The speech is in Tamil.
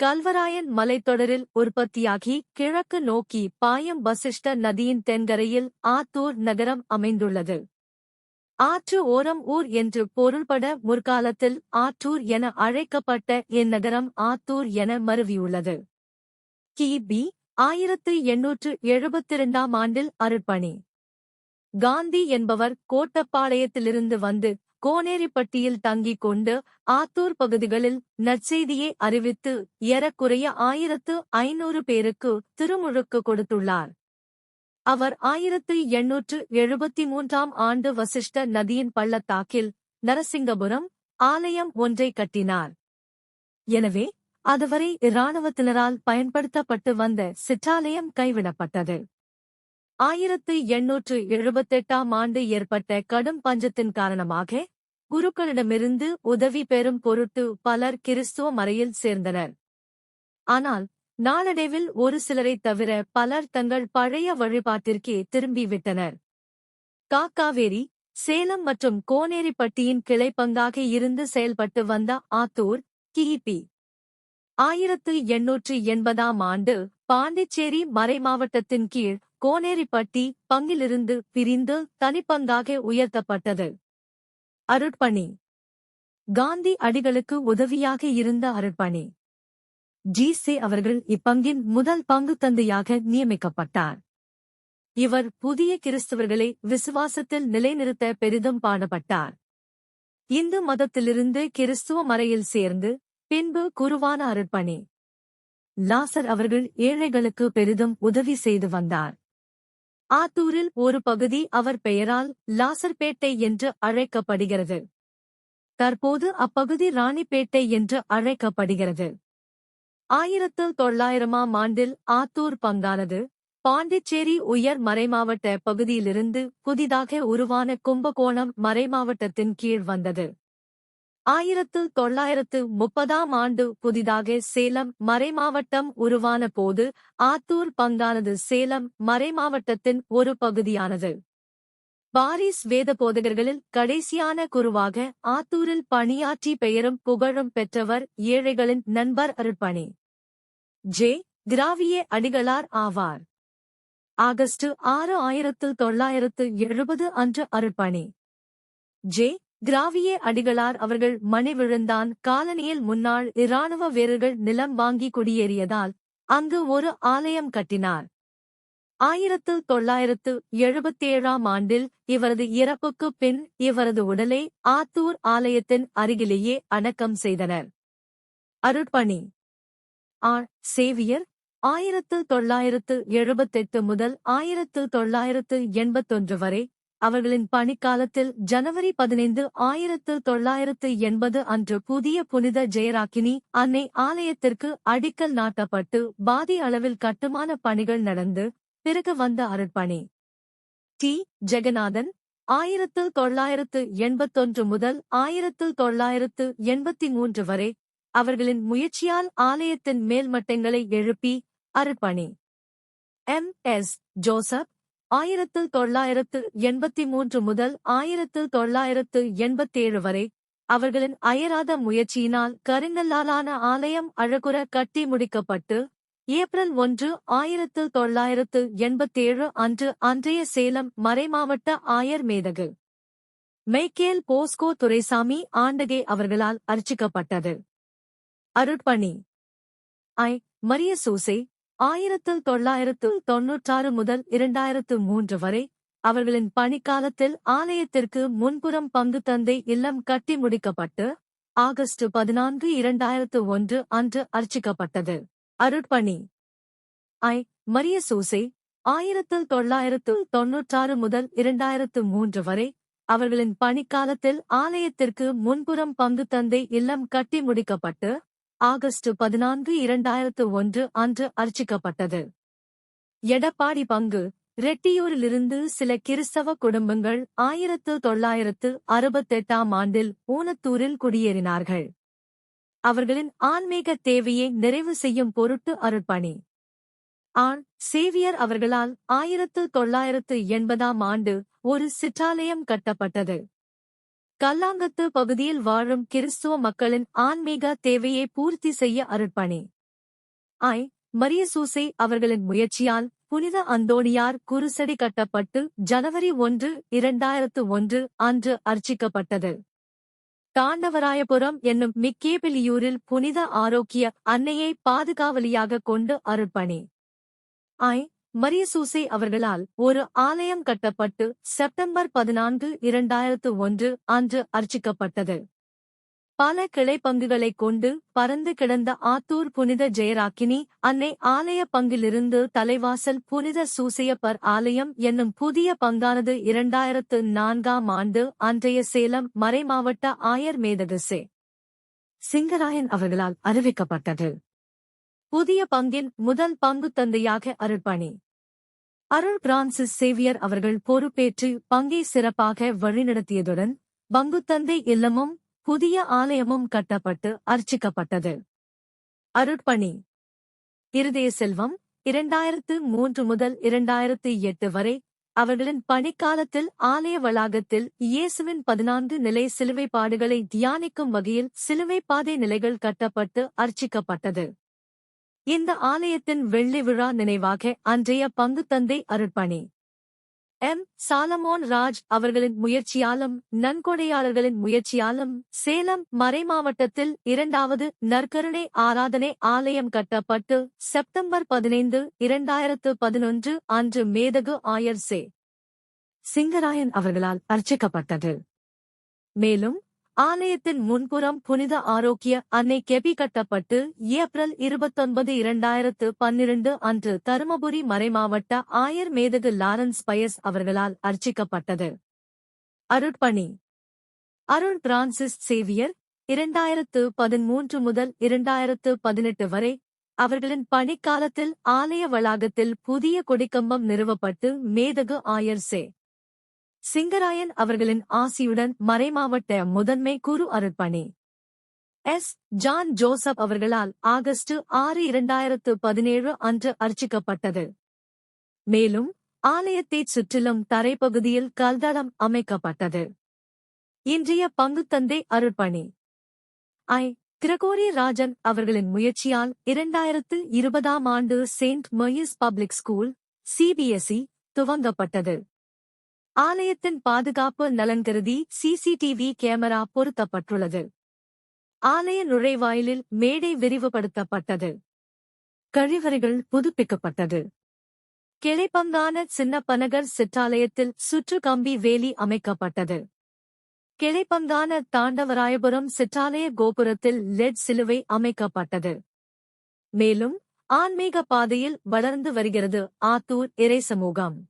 கல்வராயன் மலைத்தொடரில் உற்பத்தியாகி கிழக்கு நோக்கி பாயம் வசிஷ்ட நதியின் தென்கரையில் ஆத்தூர் நகரம் அமைந்துள்ளது. ஆற்று ஓரம் ஊர் என்று பொருள்பட முற்காலத்தில் ஆற்றூர் என அழைக்கப்பட்ட இந்நகரம் ஆத்தூர் என மருவியுள்ளது. கிபி ஆயிரத்து எண்ணூற்று எழுபத்திரண்டாம் ஆண்டில் அருட்பணி. காந்தி என்பவர் கோட்டப்பாளையத்திலிருந்து வந்து கோனேரிப்பட்டியில் தங்கிக் கொண்டு ஆத்தூர் பகுதிகளில் நற்செய்தியை அறிவித்து ஏறக்குறைய ஆயிரத்து ஐநூறு பேருக்கு திருமுழுக்கு கொடுத்துள்ளார். அவர் ஆயிரத்து எண்ணூற்று எழுபத்தி மூன்றாம் ஆண்டு வசிஷ்ட நதியின் பள்ளத்தாக்கில் நரசிங்கபுரம் ஆலயம் ஒன்றை கட்டினார். எனவே அதுவரை இராணுவத்தினரால் பயன்படுத்தப்பட்டு வந்த சிற்றாலயம் கைவிடப்பட்டது. ஆயிரத்து எண்ணூற்று எழுபத்தெட்டாம் ஆண்டு ஏற்பட்ட கடும் பஞ்சத்தின் காரணமாக குருக்களிடமிருந்து உதவி பெறும் பொருட்டு பலர் கிறிஸ்துவ மறையில் சேர்ந்தனர். ஆனால் நாளடைவில் ஒரு சிலரைத் தவிர பலர் தங்கள் பழைய வழிபாட்டிற்கே திரும்பிவிட்டனர். காக்காவேரி சேலம் மற்றும் கோனேரிப்பட்டியின் கிளைப்பங்காக இருந்து செயல்பட்டு வந்த ஆத்தூர் கிபி. ஆயிரத்து எண்ணூற்று எண்பதாம் ஆண்டு பாண்டிச்சேரி மறைமாவட்டத்தின் கீழ் கோனேரிப்பட்டி பங்கிலிருந்து பிரிந்து தனிப்பங்காக உயர்த்தப்பட்டது. அருட்பணி. காந்தி அடிகளுக்கு உதவியாக இருந்த அருட்பணி. ஜி. சே. அவர்கள் இப்பங்கின் முதல் பங்கு தந்தையாக நியமிக்கப்பட்டார். இவர் புதிய கிறிஸ்தவர்களை விசுவாசத்தில் நிலைநிறுத்த பெரிதும் பாடுபட்டார். இந்து மதத்திலிருந்து கிறிஸ்துவ மறையில் சேர்ந்து பின்பு குருவான அருட்பணி. லாசர் அவர்கள் ஏழைகளுக்கு பெரிதும் உதவி செய்து வந்தார். ஆத்தூரில் ஒரு பகுதி அவர் பெயரால் லாசர்பேட்டை என்று அழைக்கப்படுகிறது. தற்போது அப்பகுதி ராணிப்பேட்டை என்று அழைக்கப்படுகிறது. ஆயிரத்து தொள்ளாயிரமாம் ஆண்டில் ஆத்தூர் பங்கானது பாண்டிச்சேரி உயர் மறைமாவட்ட பகுதியிலிருந்து புதிதாக உருவான கும்பகோணம் மறைமாவட்டத்தின் கீழ் வந்தது. ஆயிரத்து தொள்ளாயிரத்து முப்பதாம் ஆண்டு புதிதாக சேலம் மறைமாவட்டம் உருவான போது ஆத்தூர் பங்கானது சேலம் மறைமாவட்டத்தின் ஒரு பகுதியானது. பாரிஸ் வேத போதகர்களில் கடைசியான குருவாக ஆத்தூரில் பணியாற்றி பெயரும் புகழும் பெற்றவர் ஏழைகளின் நண்பர் அருட்பணி. ஜே. திராவிய அடிகளார் ஆவார். ஆகஸ்ட் ஆறு ஆயிரத்து தொள்ளாயிரத்து எழுபது அன்று அருட்பணி. ஜே. கிராவிய அடிகளார் அவர்கள் மணி விழுந்தான். காலனியில் முன்னாள் இராணுவ வீரர்கள் நிலம் வாங்கி குடியேறியதால் அங்கு ஒரு ஆலயம் கட்டினார். ஆயிரத்து தொள்ளாயிரத்து எழுபத்தேழாம் ஆண்டில் இவரது இறப்புக்குப் பின் இவரது உடலை ஆத்தூர் ஆலயத்தின் அருகிலேயே அடக்கம் செய்தனர். அருட்பணி. ஆர். சேவியர். ஆயிரத்து தொள்ளாயிரத்து எழுபத்தெட்டு முதல் ஆயிரத்து தொள்ளாயிரத்து எண்பத்தொன்று வரை அவர்களின் பணிக்காலத்தில் ஜனவரி பதினைந்து ஆயிரத்து தொள்ளாயிரத்து எண்பது அன்று புதிய புனித ஜெயராக்கினி அன்னை ஆலயத்திற்கு அடிக்கல் நாட்டப்பட்டு பாதி அளவில் கட்டுமான பணிகள் நடந்து பிறகு வந்த அருட்பணி டி. ஜெகநாதன் ஆயிரத்து தொள்ளாயிரத்து எண்பத்தொன்று முதல் ஆயிரத்து தொள்ளாயிரத்து எண்பத்தி மூன்று வரை அவர்களின் முயற்சியால் ஆலயத்தின் மேல்மட்டங்களை எழுப்பி அருட்பணி எம். எஸ். ஜோசப் ஆயிரத்து தொள்ளாயிரத்து எண்பத்தி மூன்று முதல் ஆயிரத்து தொள்ளாயிரத்து எண்பத்தேழு வரை அவர்களின் அயராத முயற்சியினால் கருங்கல்லாலான ஆலயம் அழகுற கட்டி முடிக்கப்பட்டு ஏப்ரல் ஒன்று ஆயிரத்து தொள்ளாயிரத்து எண்பத்தேழு அன்று அன்றைய சேலம் மறைமாவட்ட ஆயர் மேதகு மெய்கேல் போஸ்கோ துரைசாமி ஆண்டகே அவர்களால் அர்ச்சிக்கப்பட்டது. அருட்பணி. ஐ. மரிய சூசை ஆயிரத்து தொள்ளாயிரத்து தொன்னூற்றாறு முதல் இரண்டாயிரத்து மூன்று வரை அவர்களின் பணிக்காலத்தில் ஆலயத்திற்கு முன்புறம் பங்கு தந்தை இல்லம் கட்டி முடிக்கப்பட்டு ஆகஸ்ட் பதினான்கு இரண்டாயிரத்து ஒன்று அன்று அர்ச்சிக்கப்பட்டது. அருட்பணி. ஐ. மரிய சூசை ஆயிரத்து தொள்ளாயிரத்து தொன்னூற்றாறு முதல் இரண்டாயிரத்து மூன்று வரை அவர்களின் பணிக்காலத்தில் ஆலயத்திற்கு முன்புறம் பங்கு தந்தை இல்லம் கட்டி முடிக்கப்பட்டு ஆகஸ்ட் பதினான்கு இரண்டாயிரத்து ஒன்று அன்று அர்ச்சிக்கப்பட்டது. எடப்பாடி பங்கு ரெட்டியூரிலிருந்து சில கிறிஸ்தவ குடும்பங்கள் ஆயிரத்து தொள்ளாயிரத்து அறுபத்தெட்டாம் ஆண்டில் ஊனத்தூரில் குடியேறினார்கள். அவர்களின் ஆன்மீக தேவையை நிறைவு செய்யும் பொருட்டு அருட்பணி. ஆண் சேவியர் அவர்களால் ஆயிரத்து தொள்ளாயிரத்து எண்பதாம் ஆண்டு ஒரு சிற்றாலயம் கட்டப்பட்டது. கல்லாங்கத்து பகுதியில் வாழும் கிறிஸ்துவ மக்களின் ஆன்மீக தேவையை பூர்த்தி செய்ய அருட்பணி. ஐ மரிய சூசை அவர்களின் முயற்சியால் புனித அந்தோணியார் குருசடி கட்டப்பட்டு ஜனவரி ஒன்று இரண்டாயிரத்து ஒன்று அன்று அர்ச்சிக்கப்பட்டது. தாண்டவராயபுரம் என்னும் மிக்கேபிலியூரில் புனித ஆரோக்கிய அன்னையை பாதுகாவலியாக கொண்டு அருட்பணி. ஐ மரியசூசை அவர்களால் ஒரு ஆலயம் கட்டப்பட்டு செப்டம்பர் பதினான்கு இரண்டாயிரத்து ஒன்று அன்று அர்ச்சிக்கப்பட்டது. பல கிளை பங்குகளைக் கொண்டு பறந்து கிடந்த ஆத்தூர் புனித ஜெயராக்கினி அன்னை ஆலய பங்கிலிருந்து தலைவாசல் புனித சூசையப்பர் ஆலயம் என்னும் புதிய பங்கானது இரண்டாயிரத்து நான்காம் ஆண்டு அன்றைய சேலம் மறைமாவட்ட ஆயர் மேதகசே. சிங்கராயன் அவர்களால் அறிவிக்கப்பட்டது. புதிய பங்கின் முதல் பங்கு தந்தையாக அருள்பணி அருள் பிரான்சிஸ் சேவியர் அவர்கள் பொறுப்பேற்று பங்கை சிறப்பாக வழிநடத்தியதுடன் பங்குத்தந்தை இல்லமும் புதிய ஆலயமும் கட்டப்பட்டு அர்ச்சிக்கப்பட்டது. அருட்பணி. இருதய செல்வம் இரண்டாயிரத்து மூன்று முதல் இரண்டாயிரத்து எட்டு வரை அவர்களின் பணிக்காலத்தில் ஆலய வளாகத்தில் இயேசுவின் பதினான்கு நிலை சிலுவை பாடுகளை தியானிக்கும் வகையில் சிலுவை பாதை நிலைகள் கட்டப்பட்டு அர்ச்சிக்கப்பட்டது. இந்த ஆலயத்தின் வெள்ளி விழா நினைவாக அன்றைய பங்குத்தந்தை அருட்பணி. எம். சாலமோன் ராஜ் அவர்களின் முயற்சியாலும் நன்கொடையாளர்களின் முயற்சியாலும் சேலம் மறைமாவட்டத்தில் இரண்டாவது நற்கருணை ஆராதனை ஆலயம் கட்டப்பட்டு செப்டம்பர் பதினைந்து இரண்டாயிரத்து பதினொன்று அன்று மேதகு ஆயர் சே. சிங்கராயன் அவர்களால் அர்ச்சிக்கப்பட்டது. மேலும் ஆலயத்தின் முன்புறம் புனித ஆரோக்கிய அன்னை கெபி கட்டப்பட்டு ஏப்ரல் இருபத்தொன்பது இரண்டாயிரத்து பன்னிரண்டு அன்று தருமபுரி மறைமாவட்ட ஆயர் மேதகு லாரன்ஸ் பயஸ் அவர்களால் அர்ச்சிக்கப்பட்டது. அருட்பணி. அருண் பிரான்சிஸ் சேவியர் இரண்டாயிரத்து பதிமூன்று முதல் இரண்டாயிரத்து பதினெட்டு வரை அவர்களின் பணிக்காலத்தில் ஆலய வளாகத்தில் புதிய கொடிக்கம்பம் நிறுவப்பட்டு மேதகு ஆயர் சே. சிங்கராயன் அவர்களின் ஆசியுடன் மறைமாவட்ட முதன்மை குரு அருட்பணி எஸ். ஜான் ஜோசப் அவர்களால் ஆகஸ்ட் ஆறு இரண்டாயிரத்து பதினேழு அன்று அர்ச்சிக்கப்பட்டது. மேலும் ஆலயத்தைச் சுற்றிலும் தரைப்பகுதியில் கல்தளம் அமைக்கப்பட்டது. இன்றைய பங்குத்தந்தை அருட்பணி ஐ. கிரகோரி ராஜன் அவர்களின் முயற்சியால் இரண்டாயிரத்து இருபதாம் ஆண்டு Saint Moise public school CBSE துவங்கப்பட்டது. ஆலயத்தின் பாதுகாப்பு நலன் கருதி சிசிடிவி கேமரா பொருத்தப்பட்டுள்ளது. ஆலய நுழைவாயிலில் மேடை விரிவுபடுத்தப்பட்டது. கழிவறைகள் புதுப்பிக்கப்பட்டது. கிளைப்பங்கான சின்னப்பனகர் சிற்றாலயத்தில் சுற்று கம்பி வேலி அமைக்கப்பட்டது. கிளைப்பங்கான தாண்டவராயபுரம் சிற்றாலய கோபுரத்தில் லெட் சிலுவை அமைக்கப்பட்டது. மேலும் ஆன்மீக பாதையில் வளர்ந்து வருகிறது ஆத்தூர் இறை சமூகம்.